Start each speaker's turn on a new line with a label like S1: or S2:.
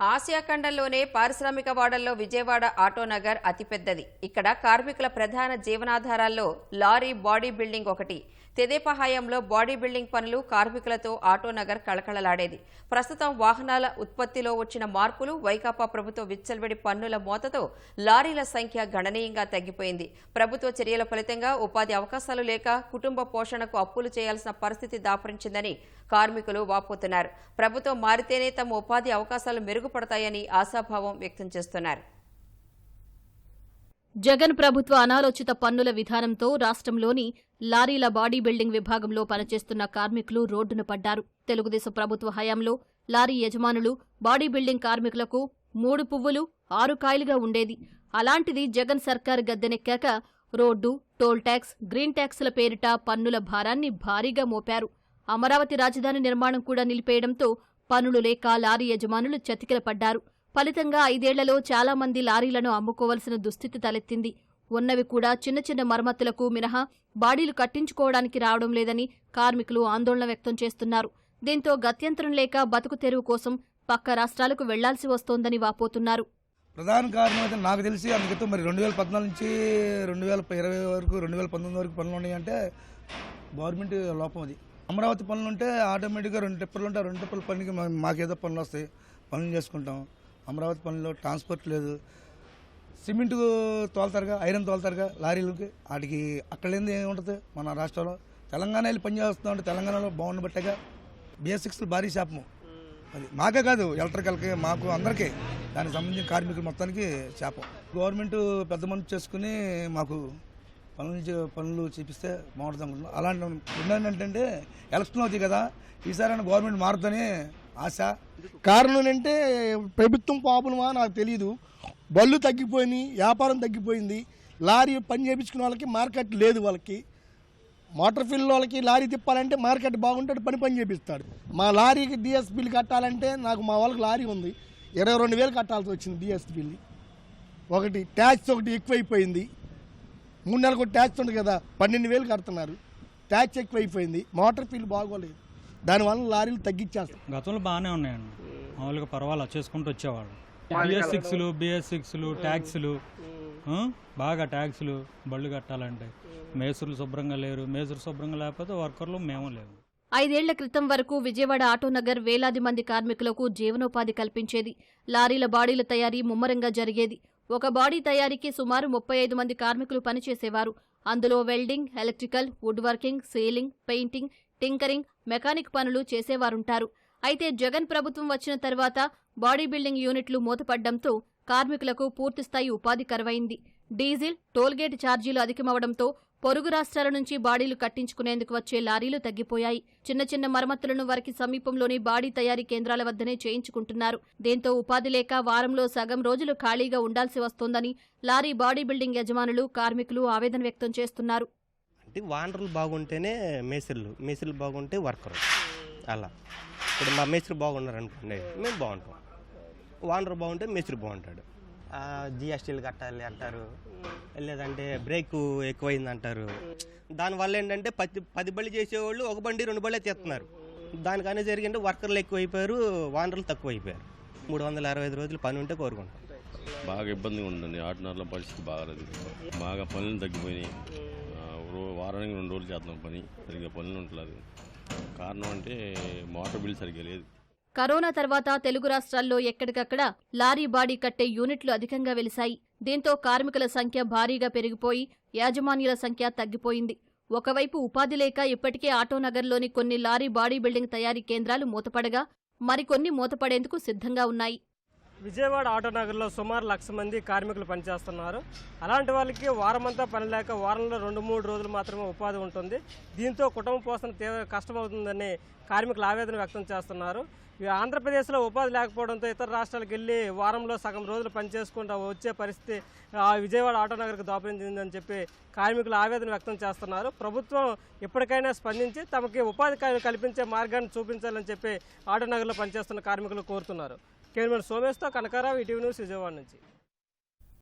S1: Asia ఖండంలోనే పారిశ్రామిక వాడల్లో విజయవాడ ఆటోనగర్ అతిపెద్దది. ఇక్కడ కార్మికుల ప్రధాన జీవనాధారాల్లో లారీ బాడీ బిల్డింగ్ ఒకటి. తెదేపా హయాంలో బాడీ బిల్డింగ్ పనులు కార్మికులతో ఆటోనగర్ కళకళలాడేది. ప్రస్తుతం వాహనాల ఉత్పత్తిలో వచ్చిన మార్పులు వైకాపా ప్రభుత్వ విచ్చలవిడి పన్నుల మోతతో లారీల సంఖ్య గణనీయంగా తగ్గిపోయింది. ప్రభుత్వ చర్యల ఫలితంగా ఉపాధి అవకాశాలు లేక కుటుంబ పోషణకు అప్పులు చేయాల్సిన పరిస్థితి దాపరించిందని కార్మికులు వాపోతున్నారు. ప్రభుత్వం మారితేనే తమ ఉపాధి అవకాశాలు మెరుగుపడతాయని ఆశాభావం వ్యక్తం చేస్తున్నారు.
S2: జగన్ ప్రభుత్వ అనాలోచిత పన్నుల విధానంతో రాష్ట్రంలోని లారీల బాడీ బిల్డింగ్ విభాగంలో పనిచేస్తున్న కార్మికులు రోడ్డున పడ్డారు. తెలుగుదేశం ప్రభుత్వ హయాంలో లారీ యజమానులు బాడీ బిల్డింగ్ కార్మికులకు మూడు పువ్వులు ఆరు కాయలుగా ఉండేది. అలాంటిది జగన్ సర్కార్ గద్దెనెక్కాక రోడ్డు టోల్ ట్యాక్స్ గ్రీన్ ట్యాక్స్ల పేరిట పన్నుల భారాన్ని భారీగా మోపారు. అమరావతి రాజధాని నిర్మాణం కూడా నిలిపేయడంతో పనులు లేక లారీ యజమానులు చతికిల పడ్డారు ఫలితంగా ఐదేళ్ళలో చాలా మంది లారీలను అమ్ముకోవలసిన దుస్థితి తలెత్తింది. ఉన్నవి కూడా చిన్న చిన్న మరమ్మతులకు మినహా బాడీలు కట్టించుకోవడానికి రావడం లేదని కార్మికులు ఆందోళన వ్యక్తం చేస్తున్నారు. దీంతో గత్యంతరం లేక బతుకు తెరువు కోసం పక్క రాష్ట్రాలకు వెళ్ళాల్సి వస్తోందని వాపోతున్నారు.
S3: ప్రధాన కారణం అయితే నాకు తెలిసి అందుకే మరి రెండు వేల పద్నాలుగు నుంచి రెండు వేల ఇరవై వరకు రెండు వేల పంతొమ్మిది వరకు పనులు ఉన్నాయంటే గవర్నమెంట్ లోపం అది. అమరావతి పనులు ఉంటే ఆటోమేటిక్గా రెండు టిప్పర్లు ఉంటే రెండు టిప్పర్ల పనికి మాకేదో పనులు వస్తాయి. పనులు చేసుకుంటాం. అమరావతి పనుల్లో ట్రాన్స్పోర్ట్ లేదు. సిమెంట్ తోలుతారుగా ఐరన్ తోలుతారుగా లారీలకి. వాటికి అక్కడ ఏంది ఏమి ఉంటుంది మన రాష్ట్రంలో. తెలంగాణ వెళ్ళి పని చేస్తున్నాం అంటే తెలంగాణలో బాగుండబట్టేగా బేసిక్స్ భారీ శాపము. అది మాకే కాదు ఎలక్ట్రికల్కి మాకు అందరికీ. దానికి సంబంధించిన కార్మికులు మొత్తానికి శాపం. గవర్నమెంట్ పెద్ద మనసు చేసుకుని మాకు పనులు పనులు చేపిస్తే బాగుంటుంది అలాంటి రెండు ఏంటంటే ఎలక్షన్ అవుతాయి కదా ఈసారి గవర్నమెంట్ మారుతుందని ఆశ.
S4: కారణం ఏంటంటే ప్రభుత్వం పాపలమా నాకు తెలియదు బళ్ళు తగ్గిపోయినాయి వ్యాపారం తగ్గిపోయింది. లారీ పని చేయించుకునే వాళ్ళకి మార్కెట్ లేదు వాళ్ళకి. మోటార్ ఫీల్డ్ వాళ్ళకి లారీ తిప్పాలంటే మార్కెట్ బాగుంటాడు పని పని చేపిస్తాడు. మా లారీకి డిఎస్ బిల్ కట్టాలంటే నాకు మా వాళ్ళకి లారీ ఉంది. ఇరవై రెండు వేలు కట్టాల్సి వచ్చింది డిఎస్ బిల్ ఒకటి ట్యాక్స్ ఒకటి ఎక్కువైపోయింది. మూడు నెలలకు ట్యాక్స్ ఉంది కదా. పన్నెండు వేలు కడుతున్నారు. ట్యాక్స్ ఎక్కువైపోయింది. మోటార్ ఫీల్డ్ బాగోలేదు. దానివల్ల లారీలు తగ్గించేస్తాం.
S5: గతంలో బాగానే ఉన్నాయండి. మామూలుగా పర్వాలా చేసుకుంటూ వచ్చేవాళ్ళు. బిఎస్ సిక్స్లు బిఎస్ సిక్స్లు ట్యాక్స్లు? బాగా ట్యాక్స్లు బళ్ళు కట్టాలంటే. మేసులు శుభ్రంగా లేరు. మేసులు శుభ్రంగా లేకపోతే వర్కర్లు మేము లేవు
S2: ఐదేళ్ళ క్రితం వరకు విజయవాడ ఆటోనగర్ వేలాది మంది కార్మికులకు జీవనోపాధి కల్పించేది. లారీల బాడీల తయారీ ముమ్మరంగా జరిగేది. ఒక బాడీ తయారీకి సుమారు ముప్పై ఐదు మంది కార్మికులు పనిచేసేవారు. అందులో welding electrical wood working ceiling painting tinkering mechanic పనులు చేసేవారుంటారు. అయితే జగన్ ప్రభుత్వం వచ్చిన తర్వాత బాడీ బిల్డింగ్ యూనిట్లు మూతపడ్డంతో కార్మికులకు పూర్తిస్థాయి ఉపాధి కరువైంది. డీజిల్ టోల్గేట్ ఛార్జీలు అధికమవడంతో పొరుగు రాష్ట్రాల నుంచి బాడీలు కట్టించుకునేందుకు వచ్చే లారీలు తగ్గిపోయాయి. చిన్న చిన్న మరమ్మతులను వారికి సమీపంలోని బాడీ తయారీ కేంద్రాల వద్దనే చేయించుకుంటున్నారు. దీంతో ఉపాధి లేక వారంలో సగం రోజులు ఖాళీగా ఉండాల్సి వస్తోందని లారీ బాడీ బిల్డింగ్ యజమానులు కార్మికులు ఆవేదన వ్యక్తం చేస్తున్నారు.
S6: అంటే వానరులు బాగుంటేనే మేస్త్రులు మేస్త్రులు బాగుంటే వర్కరు. అలా. ఇప్పుడు మా మేస్త్రి బాగున్నారు అనుకోండి మేము బాగుంటాం. వానరు బాగుంటే మేస్త్రి బాగుంటాడు. జిఎస్టీలు కట్టాలి అంటారు. లేదంటే బ్రేక్ ఎక్కువైంది అంటారు. దానివల్ల ఏంటంటే పది పది బళ్ళు చేసేవాళ్ళు ఒక బండి రెండు బళ్ళే తీస్తున్నారు దానికనే జరిగింటే వర్కర్లు ఎక్కువైపోయారు వానరులు తక్కువ అయిపోయారు మూడు వందల అరవై ఐదు రోజులు పని ఉంటే కోరుకుంటాం.
S7: బాగా ఇబ్బందిగా ఉంటుంది ఆటనర్ల పరిస్థితి బాగాలేదు బాగా పనులు తగ్గిపోయినాయి. వారానికి రెండు రోజులు చేద్దాం పని. సరిగ్గా పనులు ఉండలేదు కారణం అంటే మోటార్ బిల్ సరిగ్గా లేదు.
S2: కరోనా తర్వాత తెలుగు రాష్ట్రాల్లో ఎక్కడికక్కడ లారీ బాడీ కట్టే యూనిట్లు అధికంగా వెలిశాయి. దీంతో కార్మికుల సంఖ్య భారీగా పెరిగిపోయి యాజమాన్యుల సంఖ్య తగ్గిపోయింది. ఒకవైపు ఉపాధి లేక ఇప్పటికే ఆటోనగర్లోని కొన్ని లారీ బాడీ బిల్డింగ్ తయారీ కేంద్రాలు మూతపడగా మరికొన్ని మూతపడేందుకు సిద్ధంగా ఉన్నాయి.
S8: విజయవాడ ఆటోనగర్లో సుమారు లక్ష మంది కార్మికులు పనిచేస్తున్నారు. అలాంటి వాళ్ళకి వారమంతా పని లేక వారంలో రెండు మూడు రోజులు మాత్రమే ఉపాధి ఉంటుంది. దీంతో కుటుంబ పోషణ తీవ్ర కష్టమవుతుందని కార్మికులు ఆవేదన వ్యక్తం చేస్తున్నారు. ఆంధ్రప్రదేశ్లో ఉపాధి లేకపోవడంతో ఇతర రాష్ట్రాలకు వెళ్ళి వారంలో సగం రోజులు పనిచేసుకుంటూ వచ్చే పరిస్థితి ఆ విజయవాడ ఆటోనగర్కి దోపరించిందని చెప్పి కార్మికులు ఆవేదన వ్యక్తం చేస్తున్నారు. ప్రభుత్వం ఎప్పటికైనా స్పందించి తమకి ఉపాధి కల్పించే మార్గాన్ని చూపించాలని చెప్పి ఆటోనగర్లో పనిచేస్తున్న కార్మికులు కోరుతున్నారు. కెమెరా సోమేష్తో కనకారావు ఈటీవీ న్యూస్ విజయవాడ నుంచి.